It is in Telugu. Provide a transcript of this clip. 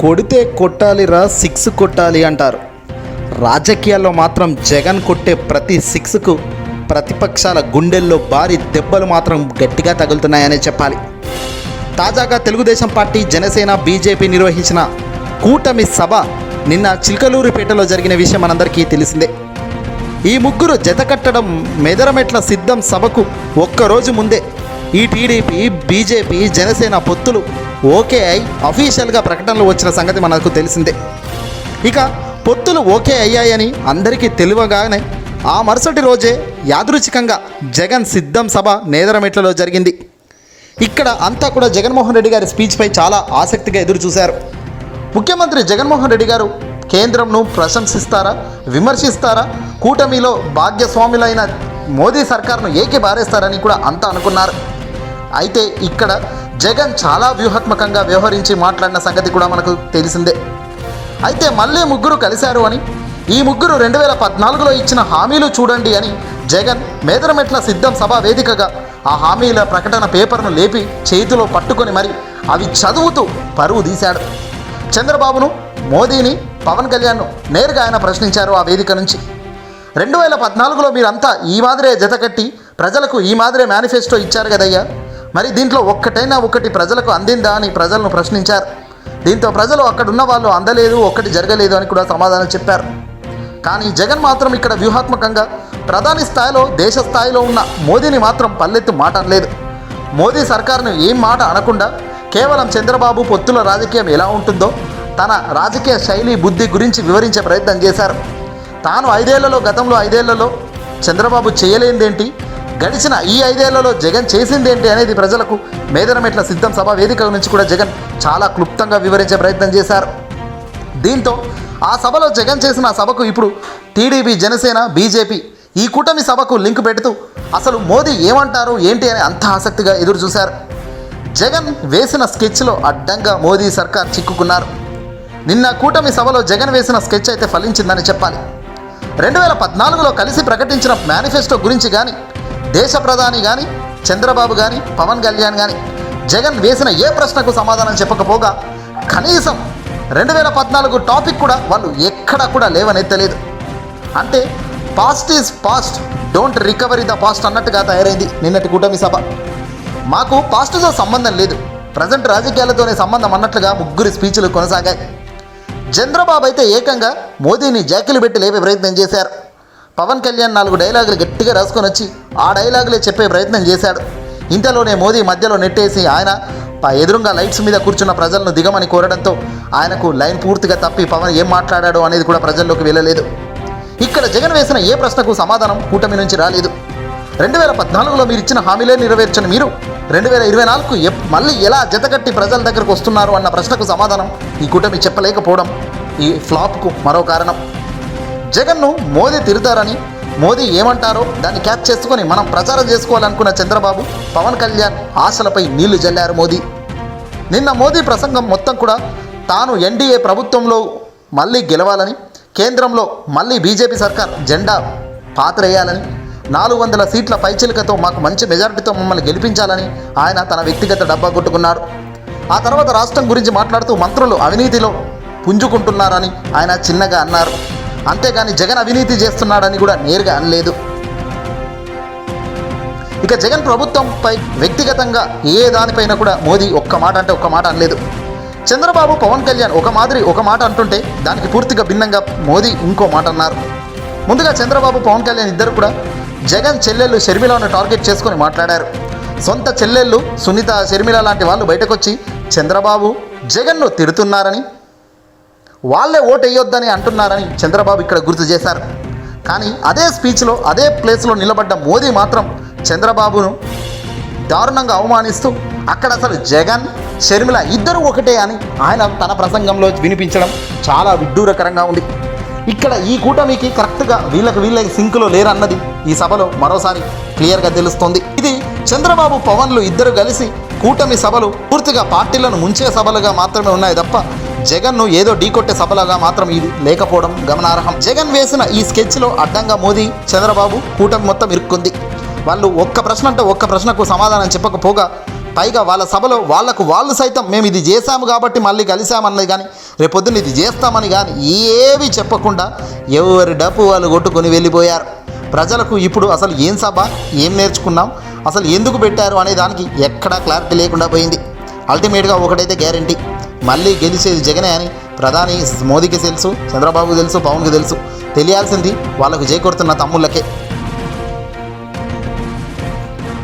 కొడితే కొట్టాలిరా సిక్స్ కొట్టాలి అంటారు. రాజకీయాల్లో మాత్రం జగన్ కొట్టే ప్రతి సిక్స్కు ప్రతిపక్షాల గుండెల్లో భారీ దెబ్బలు మాత్రం గట్టిగా తగులుతున్నాయనే చెప్పాలి. తాజాగా తెలుగుదేశం పార్టీ జనసేన బీజేపీ నిర్వహించిన కూటమి సభ నిన్న చిలకలూరుపేటలో జరిగిన విషయం మనందరికీ తెలిసిందే. ఈ ముగ్గురు జతకట్టడం మెదరమెట్ల సిద్ధం సభకు ఒక్కరోజు ముందే ఈ టీడీపీ బీజేపీ జనసేన పొత్తులు ఓకే అయి అఫీషియల్గా ప్రకటనలు వచ్చిన సంగతి మనకు తెలిసిందే. ఇక పొత్తులు ఓకే అయ్యాయని అందరికీ తెలియగానే ఆ మరుసటి రోజే యాదృచ్ఛికంగా జగన్ సిద్ధం సభ నేదరమెట్లలో జరిగింది. ఇక్కడ అంతా కూడా జగన్మోహన్ రెడ్డి గారి స్పీచ్పై చాలా ఆసక్తిగా ఎదురు చూశారు ముఖ్యమంత్రి జగన్మోహన్ రెడ్డి గారు కేంద్రంను ప్రశంసిస్తారా విమర్శిస్తారా కూటమిలో భాగ్యస్వాములైన మోదీ సర్కార్ను ఏకి బారేస్తారని కూడా అంతా అనుకున్నారు. అయితే ఇక్కడ జగన్ చాలా వ్యూహాత్మకంగా వ్యవహరించి మాట్లాడిన సంగతి కూడా మనకు తెలిసిందే. అయితే మళ్ళీ ముగ్గురు కలిశారు అని ఈ ముగ్గురు రెండు వేల పద్నాలుగులో ఇచ్చిన హామీలు చూడండి అని జగన్ మేదరమెట్ల సిద్ధం సభా వేదికగా ఆ హామీల ప్రకటన పేపర్ను లేపి చేతిలో పట్టుకొని మరి అవి చదువుతూ పరువు తీశాడు. చంద్రబాబును మోదీని పవన్ కళ్యాణ్ను నేరుగా ఆయన ప్రశ్నించారు ఆ వేదిక నుంచి. రెండు వేల పద్నాలుగులో మీరంతా ఈ మాదిరే జతకట్టి ప్రజలకు ఈ మాదిరే మేనిఫెస్టో ఇచ్చారు కదయ్యా. మరి దీంట్లో ఒక్కటైనా ఒకటి ప్రజలకు అందిందా అని ప్రజలను ప్రశ్నించారు. దీంతో ప్రజలు అక్కడున్న వాళ్ళు అందలేదు ఒక్కటి జరగలేదు అని కూడా సమాధానం చెప్పారు. కానీ జగన్ మాత్రం ఇక్కడ వ్యూహాత్మకంగా ప్రధాని స్థాయిలో దేశ స్థాయిలో ఉన్న మోదీని మాత్రం పల్లెత్తు మాట అనలేదు. మోదీ సర్కారును ఏం మాట అనకుండా కేవలం చంద్రబాబు పొత్తుల రాజకీయం ఎలా ఉంటుందో తన రాజకీయ శైలి బుద్ధి గురించి వివరించే ప్రయత్నం చేశారు. తాను ఐదేళ్ళలో గతంలో ఐదేళ్ళలో చంద్రబాబు చేయలేనిదేంటి గడిచిన ఈ ఐదేళ్ళలో జగన్ చేసింది ఏంటి అనేది ప్రజలకు మేదనమెట్ల సిద్ధం సభ వేదిక నుంచి కూడా జగన్ చాలా క్లుప్తంగా వివరించే ప్రయత్నం చేశారు. దీంతో ఆ సభలో జగన్ చేసిన సభకు ఇప్పుడు టీడీపీ జనసేన బీజేపీ ఈ కూటమి సభకు లింక్ పెడుతూ అసలు మోదీ ఏమంటారు ఏంటి అని అంత ఆసక్తిగా ఎదురు చూశారు. జగన్ వేసిన స్కెచ్లో అడ్డంగా మోదీ సర్కార్ చిక్కుకున్నారు. నిన్న కూటమి సభలో జగన్ వేసిన స్కెచ్ అయితే ఫలించిందని చెప్పాలి. రెండు వేల పద్నాలుగులో కలిసి ప్రకటించిన మేనిఫెస్టో గురించి కానీ దేశ ప్రధాని కానీ చంద్రబాబు కానీ పవన్ కళ్యాణ్ కానీ జగన్ వేసిన ఏ ప్రశ్నకు సమాధానం చెప్పకపోగా కనీసం రెండు వేల పద్నాలుగు టాపిక్ కూడా వాళ్ళు ఎక్కడా కూడా లేవనెత్తలేదు. అంటే past is past don't recovery the past అన్నట్టుగా తయారైంది నిన్నటి కూటమి సభ. మాకు పాస్ట్తో సంబంధం లేదు. ప్రజెంట్ రాజకీయాలతోనే సంబంధం అన్నట్లుగా ముగ్గురి స్పీచ్లు కొనసాగాయి. చంద్రబాబు అయితే ఏకంగా మోదీని జాకిలు పెట్టి లేపే ప్రయత్నం చేశారు. పవన్ కళ్యాణ్ నాలుగు డైలాగులు గట్టిగా రాసుకొని వచ్చి ఆ డైలాగులే చెప్పే ప్రయత్నం చేశాడు. ఇంతలోనే మోదీ మధ్యలో నెట్టేసి ఆయన ప- ఎదురుగా లైట్స్ మీద కూర్చున్న ప్రజలను దిగమని కోరడంతో ఆయనకు లైన్ పూర్తిగా తప్పి పవన్ ఏం మాట్లాడాడో అనేది కూడా ప్రజల్లోకి వెళ్ళలేదు. ఇక్కడ జగన్ వేసిన ఏ ప్రశ్నకు సమాధానం కూటమి నుంచి రాలేదు. రెండు వేల పద్నాలుగులో మీరు ఇచ్చిన హామీలే నెరవేర్చని మీరు రెండు వేల ఇరవై నాలుగు మళ్ళీ ఎలా జతకట్టి ప్రజల దగ్గరకు వస్తున్నారు అన్న ప్రశ్నకు సమాధానం ఈ కూటమి చెప్పలేకపోవడం ఈ ఫ్లాప్కు మరో కారణం. జగన్ను మోదీ తిరుతారని మోదీ ఏమంటారో దాన్ని క్యాచ్ చేసుకొని మనం ప్రచారం చేసుకోవాలనుకున్న చంద్రబాబు పవన్ కళ్యాణ్ ఆశలపై నీళ్ళు జల్లారు మోదీ. నిన్న మోదీ ప్రసంగం మొత్తం కూడా తాను ఎన్డీఏ ప్రభుత్వంలో మళ్ళీ గెలవాలని కేంద్రంలో మళ్ళీ బీజేపీ సర్కార్ జెండా పాతరేయాలని నాలుగు వందల సీట్ల పైచిలికతో మాకు మంచి మెజారిటీతో మమ్మల్ని గెలిపించాలని ఆయన తన వ్యక్తిగత డబ్బా కొట్టుకున్నారు ఆ తర్వాత రాష్ట్రం గురించి మాట్లాడుతూ మంత్రులు అవినీతిలో పుంజుకుంటున్నారని ఆయన చిన్నగా అన్నారు. అంతేగాని జగన్ అవినీతి చేస్తున్నాడని కూడా నేరుగా అనలేదు. ఇక జగన్ ప్రభుత్వంపై వ్యక్తిగతంగా ఏ దానిపైన కూడా మోదీ ఒక్క మాట అంటే ఒక్క మాట అనలేదు. చంద్రబాబు పవన్ కళ్యాణ్ ఒక మాదిరి ఒక మాట అంటుంటే దానికి పూర్తిగా భిన్నంగా మోదీ ఇంకో మాట అన్నారు. ముందుగా చంద్రబాబు పవన్ కళ్యాణ్ ఇద్దరు కూడా జగన్ చెల్లెళ్ళు షర్మిలను టార్గెట్ చేసుకొని మాట్లాడారు. సొంత చెల్లెళ్ళు సునీత షర్మిల లాంటి వాళ్ళు బయటకొచ్చి చంద్రబాబు జగన్ను తిడుతున్నారని వాళ్ళే ఓటు వేయొద్దని అంటున్నారని చంద్రబాబు ఇక్కడ గుర్తు చేశారు. కానీ అదే స్పీచ్లో అదే ప్లేస్లో నిలబడ్డ మోదీ మాత్రం చంద్రబాబును దారుణంగా అవమానిస్తూ అక్కడ అసలు జగన్ షర్మిల ఇద్దరు ఒకటే అని ఆయన తన ప్రసంగంలో వినిపించడం చాలా విడ్డూరకరంగా ఉంది. ఇక్కడ ఈ కూటమికి కరెక్ట్గా వీళ్ళకి వీళ్ళ సింకులో లేరన్నది ఈ సభలో మరోసారి క్లియర్గా తెలుస్తోంది. ఇది చంద్రబాబు పవన్లు ఇద్దరు కలిసి కూటమి సభలు పూర్తిగా పార్టీలను ముంచే సభలుగా మాత్రమే ఉన్నాయి తప్ప జగన్ను ఏదో ఢీకొట్టే సభలాగా మాత్రం ఇది లేకపోవడం గమనార్హం. జగన్ వేసిన ఈ స్కెచ్లో అడ్డంగా మోదీ చంద్రబాబు కూటమి మొత్తం ఇరుక్కుంది. వాళ్ళు ఒక్క ప్రశ్న అంటే ఒక్క ప్రశ్నకు సమాధానం చెప్పకపోగా పైగా వాళ్ళ సభలో వాళ్ళకు వాళ్ళు సైతం మేము ఇది చేశాము కాబట్టి మళ్ళీ కలిసామన్నది కానీ రేపొద్దున ఇది చేస్తామని కానీ ఏవి చెప్పకుండా ఎవరి డప్పు వాళ్ళు కొట్టుకొని వెళ్ళిపోయారు. ప్రజలకు ఇప్పుడు అసలు ఏం సభ ఏం నేర్చుకున్నాం అసలు ఎందుకు పెట్టారు అనే దానికి ఎక్కడా క్లారిటీ లేకుండా పోయింది. అల్టిమేట్గా ఒకటైతే గ్యారంటీ. మళ్ళీ గెలిచేది జగనే అని ప్రధాని మోదీకి తెలుసు చంద్రబాబుకి తెలుసు పవన్కి తెలుసు. తెలియాల్సింది వాళ్ళకు చేకూరుతున్న తమ్ముళ్ళకే.